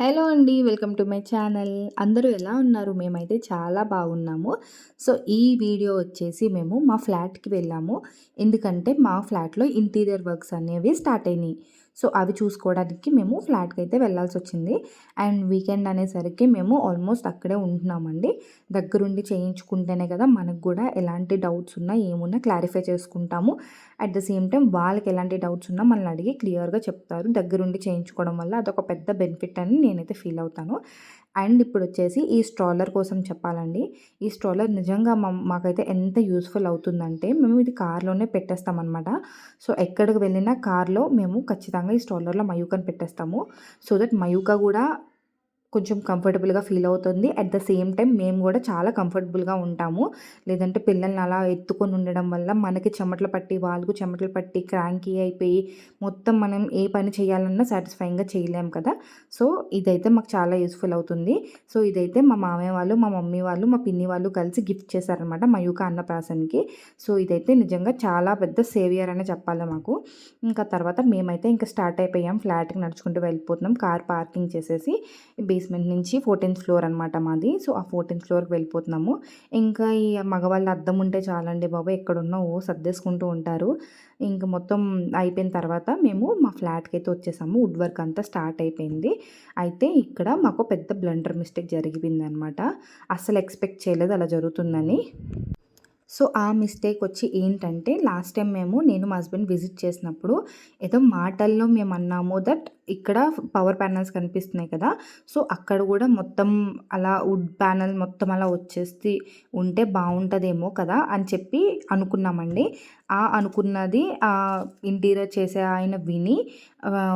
Hello అండి welcome to my channel. అందరూ ఎలా ఉన్నారు? మేమైతే చాలా బాగున్నాము. సో ఈ వీడియో వచ్చేసి మేము మా ఫ్లాట్కి వెళ్ళాము. ఎందుకంటే మా ఫ్లాట్లో ఇంటీరియర్ వర్క్స్ అనేవి స్టార్ట్ అయినాయి. సో అవి చూసుకోవడానికి మేము ఫ్లాట్కి అయితే వెళ్ళాల్సి వచ్చింది. అండ్ వీకెండ్ అనేసరికి మేము ఆల్మోస్ట్ అక్కడే ఉంటున్నామండి. దగ్గరుండి చేయించుకుంటేనే కదా మనకు కూడా ఎలాంటి డౌట్స్ ఉన్నా ఏమున్నా క్లారిఫై చేసుకుంటాము. అట్ ద సేమ్ టైం వాళ్ళకి ఎలాంటి డౌట్స్ ఉన్నా మనల్ని అడిగి క్లియర్గా చెప్తారు. దగ్గరుండి చేయించుకోవడం వల్ల అదొక పెద్ద బెనిఫిట్ అని నేనైతే ఫీల్ అవుతాను. అండ్ ఇప్పుడు వచ్చేసి ఈ స్ట్రాలర్ కోసం చెప్పాలండి. ఈ స్ట్రాలర్ నిజంగా మా మాకైతే ఎంత యూస్ఫుల్ అవుతుందంటే మేము ఇది కార్లోనే పెట్టేస్తామన్నమాట. సో ఎక్కడికి వెళ్ళినా కార్లో మేము ఖచ్చితంగా ఈ స్ట్రాలర్లో మయూకని పెట్టేస్తాము. సో దట్ మయూక కూడా కొంచెం కంఫర్టబుల్గా ఫీల్ అవుతుంది. అట్ ద సేమ్ టైం మేము కూడా చాలా కంఫర్టబుల్గా ఉంటాము. లేదంటే పిల్లల్ని అలా ఎత్తుకొని ఉండడం వల్ల మనకి చెమటలు పట్టి వాళ్ళకు చెమటలు పట్టి క్రాంకీ అయిపోయి మొత్తం మనం ఏ పని చేయాలన్నా సాటిస్ఫైయింగ్గా చేయలేం కదా. సో ఇదైతే మాకు చాలా యూస్ఫుల్ అవుతుంది. సో ఇదైతే మా మామయ్య వాళ్ళు మా మమ్మీ వాళ్ళు మా పిన్ని వాళ్ళు కలిసి గిఫ్ట్ చేశారనమాట మయూక అన్నప్రాసన్కి. సో ఇదైతే నిజంగా చాలా పెద్ద సేవియర్ అనే చెప్పాలి మాకు. ఇంకా తర్వాత మేమైతే ఇంకా స్టార్ట్ అయిపోయాం. ఫ్లాట్కి నడుచుకుంటూ వెళ్ళిపోతున్నాం. కార్ పార్కింగ్ చేసేసి బేస్మెంట్ నుంచి ఫోర్టీన్త్ ఫ్లోర్ అనమాట మాది. సో ఆ ఫోర్టీన్త్ ఫ్లోర్కి వెళ్ళిపోతున్నాము. ఇంకా ఈ మగవాళ్ళ అద్దం ఉంటే చాలండి బాబు ఎక్కడున్నా ఓ సర్దేసుకుంటూ ఉంటారు. ఇంకా మొత్తం అయిపోయిన తర్వాత మేము మా ఫ్లాట్కి అయితే వచ్చేసాము. వుడ్ వర్క్ అంతా స్టార్ట్ అయిపోయింది. అయితే ఇక్కడ మాకు పెద్ద బ్లండర్ మిస్టేక్ జరిగిపోయింది అనమాట అస్సలు ఎక్స్పెక్ట్ చేయలేదు అలా జరుగుతుందని. సో ఆ మిస్టేక్ వచ్చి ఏంటంటే లాస్ట్ టైం మేము నేను మా హస్బెండ్ విజిట్ చేసినప్పుడు ఏదో మాటల్లో మేము అన్నాము దట్ ఇక్కడ పవర్ ప్యానల్స్ కనిపిస్తున్నాయి కదా సో అక్కడ కూడా మొత్తం అలా వుడ్ ప్యానల్ మొత్తం అలా వచ్చేసి ఉంటే బాగుంటుందేమో కదా అని చెప్పి అనుకున్నామండి. ఆ అనుకున్నది ఆ ఇంటీరియర్ చేసే ఆయన విని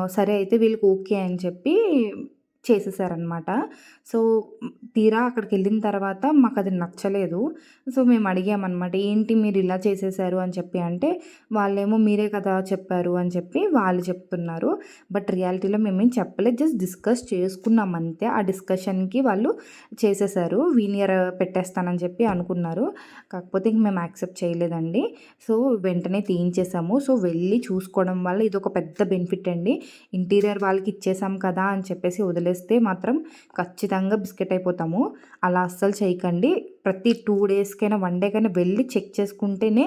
సరే అయితే వీళ్ళకి ఓకే అని చెప్పి చేసేసారనమాట సో తీరా అక్కడికి వెళ్ళిన తర్వాత మాకు అది నచ్చలేదు. సో మేము అడిగామన్నమాట ఏంటి మీరు ఇలా చేసేసారు? అని చెప్పి అంటే వాళ్ళేమో మీరే కదా చెప్పారు అని చెప్పి వాళ్ళు చెప్తున్నారు. బట్ రియాలిటీలో మేమేం చెప్పలేదు జస్ట్ డిస్కస్ చేసుకున్నాం అంతే. ఆ డిస్కషన్కి వాళ్ళు చేసేసారు వీనియర్ పెట్టేస్తానని చెప్పి అనుకున్నారు. కాకపోతే ఇంక మేము యాక్సెప్ట్ చేయలేదండి. సో వెంటనే తీయించేసాము. సో వెళ్ళి చూసుకోవడం వల్ల ఇది ఒక పెద్ద బెనిఫిట్ అండి. ఇంటీరియర్ వాళ్ళకి ఇచ్చేసాం కదా అని చెప్పేసి వదిలే వదిలేస్తే మాత్రం ఖచ్చితంగా బిస్కెట్ అయిపోతాము. అలా అస్సలు చేయకండి. ప్రతి టూ డేస్కైనా వన్ డేకైనా వెళ్ళి చెక్ చేసుకుంటేనే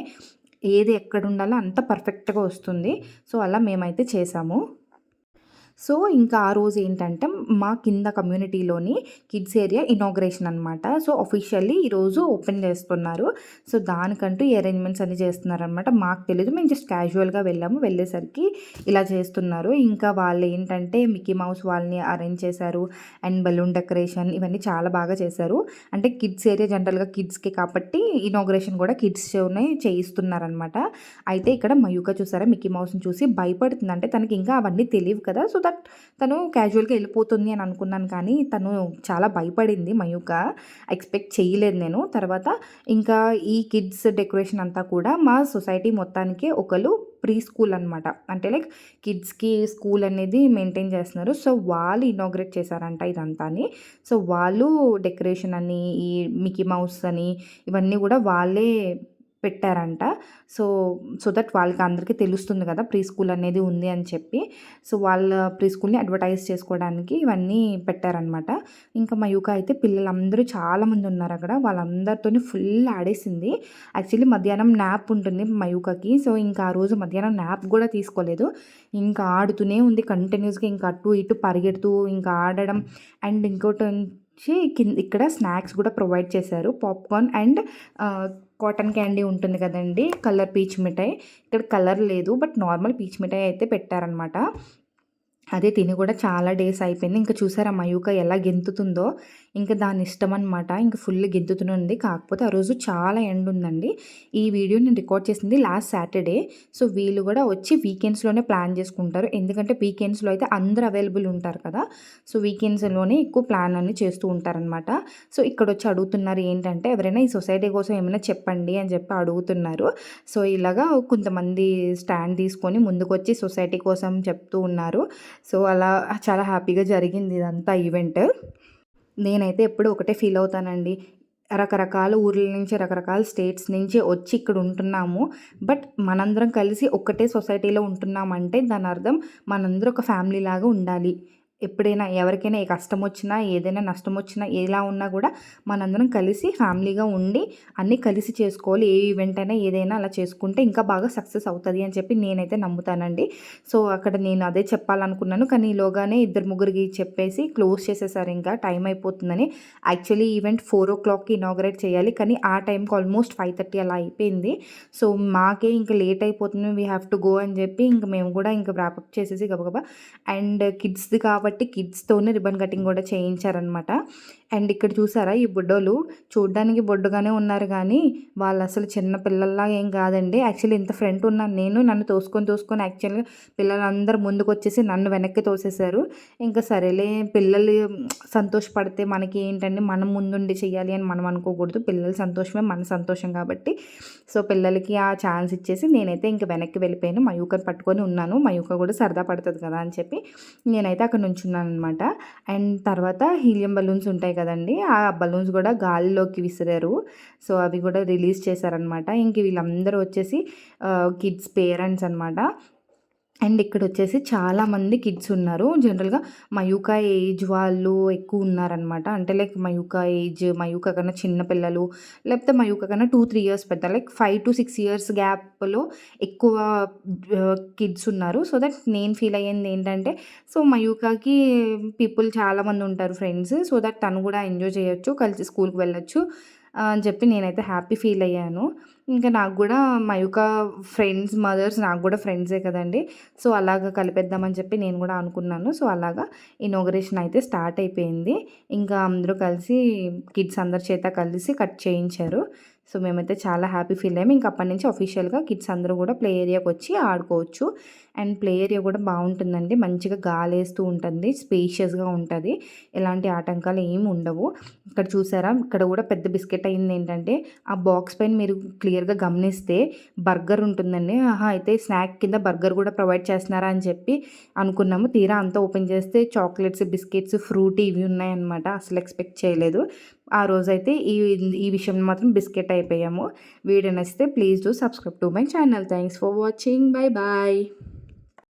ఏది ఎక్కడ ఉండాలో అంత పర్ఫెక్ట్గా వస్తుంది. సో అలా మేమైతే చేసాము. సో ఇంకా ఆ రోజు ఏంటంటే మా కింద కమ్యూనిటీలోని కిడ్స్ ఏరియా ఇనాగ్రేషన్ అనమాట సో అఫీషియల్లీ ఈరోజు ఓపెన్ చేస్తున్నారు. సో దానికంటూ ఈ అరేంజ్మెంట్స్ అన్నీ చేస్తున్నారనమాట మాకు తెలియదు మేము జస్ట్ క్యాజువల్గా వెళ్ళాము. వెళ్ళేసరికి ఇలా చేస్తున్నారు. ఇంకా వాళ్ళు ఏంటంటే మిక్కీ మౌస్ వాళ్ళని అరేంజ్ చేశారు. అండ్ బలూన్ డెకరేషన్ ఇవన్నీ చాలా బాగా చేశారు. అంటే కిడ్స్ ఏరియా జనరల్గా కిడ్స్కి కాబట్టి ఇనాగ్రేషన్ కూడా కిడ్స్నే చేయిస్తున్నారనమాట అయితే ఇక్కడ మయూక చూసారా? మిక్కీ మౌస్ని చూసి భయపడుతుంది అంటే తనకి ఇంకా అవన్నీ తెలియవు కదా. సో దట్ తను క్యాజువల్గా వెళ్ళిపోతుంది అని అనుకున్నాను కానీ తను చాలా భయపడింది మయూక. ఎక్స్పెక్ట్ చేయలేదు నేను. తర్వాత ఇంకా ఈ కిడ్స్ డెకరేషన్ అంతా కూడా మా సొసైటీ మొత్తానికి ఒకరు ప్రీ స్కూల్ అనమాట అంటే లైక్ కిడ్స్కి స్కూల్ అనేది మెయింటైన్ చేస్తున్నారు. సో వాళ్ళు ఇనాగ్రేట్ చేశారంట ఇదంతా సో వాళ్ళు డెకరేషన్ అని ఈ మికీ మౌస్ అని ఇవన్నీ కూడా వాళ్ళే పెట్టారంట. సో సో దట్ వాళ్ళకి అందరికీ తెలుస్తుంది కదా ప్రీ స్కూల్ అనేది ఉంది అని చెప్పి. సో వాళ్ళ ప్రీ స్కూల్ని అడ్వర్టైజ్ చేసుకోవడానికి ఇవన్నీ పెట్టారనమాట ఇంకా మయూక అయితే పిల్లలందరూ చాలామంది ఉన్నారు అక్కడ. వాళ్ళందరితో ఫుల్ ఆడేసింది. యాక్చువల్లీ మధ్యాహ్నం నాప్ ఉంటుంది మయూకకి సో ఇంకా ఆ రోజు మధ్యాహ్నం నాప్ కూడా తీసుకోలేదు. ఇంకా ఆడుతూనే ఉంది కంటిన్యూస్గా ఇంకా అటు ఇటు పరిగెడుతూ ఇంకా ఆడడం. అండ్ ఇంకోటి వచ్చి కింద ఇక్కడ స్నాక్స్ కూడా ప్రొవైడ్ చేశారు. పాప్కార్న్ అండ్ కాటన్ క్యాండీ ఉంటుంది కదండి కలర్ పీచ్ మిఠాయి. ఇక్కడ కలర్ లేదు బట్ నార్మల్ పీచ్ మిఠాయి అయితే పెట్టారనమాట అదే తిని కూడా చాలా డేస్ అయిపోయింది. ఇంకా చూసారా మయూక ఎలా గెంతుతుందో? ఇంకా దాని ఇష్టం అనమాట ఇంకా ఫుల్ గెంతుతుంది కాకపోతే ఆ రోజు చాలా ఎండ్ ఉందండి. ఈ వీడియో నేను రికార్డ్ చేసింది లాస్ట్ సాటర్డే సో వీళ్ళు కూడా వచ్చి వీకెండ్స్లోనే ప్లాన్ చేసుకుంటారు. ఎందుకంటే వీకెండ్స్లో అయితే అందరు అవైలబుల్ ఉంటారు కదా. సో వీకెండ్స్లోనే ఎక్కువ ప్లాన్ అన్ని చేస్తూ ఉంటారనమాట సో ఇక్కడ వచ్చి అడుగుతున్నారు ఏంటంటే ఎవరైనా ఈ సొసైటీ కోసం ఏమైనా చెప్పండి అని చెప్పి అడుగుతున్నారు. సో ఇలాగా కొంతమంది స్టాండ్ తీసుకొని ముందుకొచ్చి సొసైటీ కోసం చెప్తూ ఉన్నారు. సో అలా చాలా హ్యాపీగా జరిగింది ఇదంతా ఈవెంట్ నేనైతే ఎప్పుడు ఒకటే ఫీల్ అవుతానండి. రకరకాల ఊర్ల నుంచి రకరకాల స్టేట్స్ నుంచి వచ్చి ఇక్కడ ఉంటున్నాము. బట్ మనందరం కలిసి ఒక్కటే సొసైటీలో ఉంటున్నామంటే దాని అర్థం మనందరం ఒక ఫ్యామిలీ లాగా ఉండాలి. ఎప్పుడైనా ఎవరికైనా ఏ కష్టం వచ్చినా ఏదైనా నష్టం వచ్చినా ఎలా ఉన్నా కూడా మనందరం కలిసి ఫ్యామిలీగా ఉండి అన్నీ కలిసి చేసుకోవాలి. ఏ ఈవెంట్ అయినా ఏదైనా అలా చేసుకుంటే ఇంకా బాగా సక్సెస్ అవుతుంది అని చెప్పి నేనైతే నమ్ముతానండి. సో అక్కడ నేను అదే చెప్పాలనుకున్నాను. కానీ ఈలోగానే ఇద్దరు ముగ్గురికి చెప్పేసి క్లోజ్ చేసేసారు. ఇంకా టైం అయిపోతుందని యాక్చువల్లీ ఈవెంట్ ఫోర్ ఓ క్లాక్కి ఇనాగరేట్ చేయాలి. కానీ ఆ టైంకి ఆల్మోస్ట్ ఫైవ్ థర్టీ అలా అయిపోయింది. సో మాకే ఇంకా లేట్ అయిపోతుంది. వీ హ్యావ్ టు గో అని చెప్పి ఇంక మేము కూడా ఇంకా ర్యాపప్ చేసేసి గబగబా. అండ్ కిడ్స్ది కాబట్టి కిడ్స్తోనే రిబన్ కటింగ్ కూడా చేయించారనమాట అండ్ ఇక్కడ చూసారా ఈ బుడ్డోలు? చూడ్డానికి బొడ్డుగానే ఉన్నారు కానీ వాళ్ళు అసలు చిన్న పిల్లల్లా ఏం కాదండి. యాక్చువల్లీ ఇంత ఫ్రెండ్ ఉన్నాను నేను నన్ను తోసుకొని తోసుకొని యాక్చువల్గా పిల్లలందరూ ముందుకు వచ్చేసి నన్ను వెనక్కి తోసేశారు. ఇంకా సరేలే పిల్లలు సంతోషపడితే మనకి ఏంటంటే మనం ముందుండి చేయాలి అని మనం అనుకోకూడదు. పిల్లల సంతోషమే మన సంతోషం కాబట్టి. సో పిల్లలకి ఆ ఛాన్స్ ఇచ్చేసి నేనైతే ఇంకా వెనక్కి వెళ్ళిపోయాను. మయూకని పట్టుకొని ఉన్నాను. మయూక కూడా సరదా పడుతుంది కదా అని చెప్పి నేనైతే అక్కడ నుంచున్నాను అనమాట అండ్ తర్వాత హీలియం బలూన్స్ ఉంటాయి కదా కదండి ఆ బలూన్స్ కూడా గాలిలోకి విసిరారు. సో అవి కూడా రిలీజ్ చేశారనమాట ఇంక వీళ్ళందరూ వచ్చేసి కిడ్స్ పేరెంట్స్ అనమాట అండ్ ఇక్కడ వచ్చేసి చాలామంది కిడ్స్ ఉన్నారు. జనరల్గా మయూకా ఏజ్ వాళ్ళు ఎక్కువ ఉన్నారనమాట అంటే లైక్ మయూకా ఏజ్ మయూకా కన్నా చిన్న పిల్లలు లేకపోతే మయూకా కన్నా టూ త్రీ ఇయర్స్ పెద్ద like five to six years గ్యాప్లో ఎక్కువ కిడ్స్ ఉన్నారు. సో దట్ నేను ఫీల్ అయ్యింది ఏంటంటే సో మయూకాకి పీపుల్ చాలామంది ఉంటారు ఫ్రెండ్స్. సో దట్ తను కూడా ఎంజాయ్ చేయొచ్చు కలిసి స్కూల్కి వెళ్ళొచ్చు. అని చెప్పి నేనైతే హ్యాపీ ఫీల్ అయ్యాను. ఇంకా నాకు కూడా మా యొక్క ఫ్రెండ్స్ మదర్స్ నాకు కూడా ఫ్రెండ్సే కదండి. సో అలాగా కలిపేద్దామని చెప్పి నేను కూడా అనుకున్నాను. సో అలాగా ఇనాగరేషన్ అయితే స్టార్ట్ అయిపోయింది. ఇంకా అందరూ కలిసి కిడ్స్ అందరి చేత కలిసి కట్ చేయించారు. సో మేమైతే చాలా హ్యాపీ ఫీల్ అయ్యాము ఇంకా అప్పటి నుంచి అఫీషియల్గా కిడ్స్ అందరూ కూడా ప్లే ఏరియాకి వచ్చి ఆడుకోవచ్చు. అండ్ ప్లే ఏరియా కూడా బాగుంటుందండి. మంచిగా గాలేస్తూ ఉంటుంది. స్పేషియస్గా ఉంటుంది. ఎలాంటి ఆటంకాలు ఏమి ఉండవు. ఇక్కడ చూసారా? ఇక్కడ కూడా పెద్ద బిస్కెట్ అయింది ఏంటంటే ఆ బాక్స్ పైన మీరు క్లియర్గా గమనిస్తే బర్గర్ ఉంటుందండి. ఆహా అయితే స్నాక్ కింద బర్గర్ కూడా ప్రొవైడ్ చేస్తున్నారా అని చెప్పి అనుకున్నాము. తీరా అంతా ఓపెన్ చేస్తే చాక్లెట్స్ బిస్కెట్స్ ఫ్రూటీ ఇవి ఉన్నాయన్నమాట. అసలు ఎక్స్పెక్ట్ చేయలేదు. ఆ రోజైతే ఈ ఈ విషయం మాత్రం బిస్కెట్ అయిపోయాము. వీడియో నచ్చితే please do subscribe to my channel. Thanks for watching. Bye bye.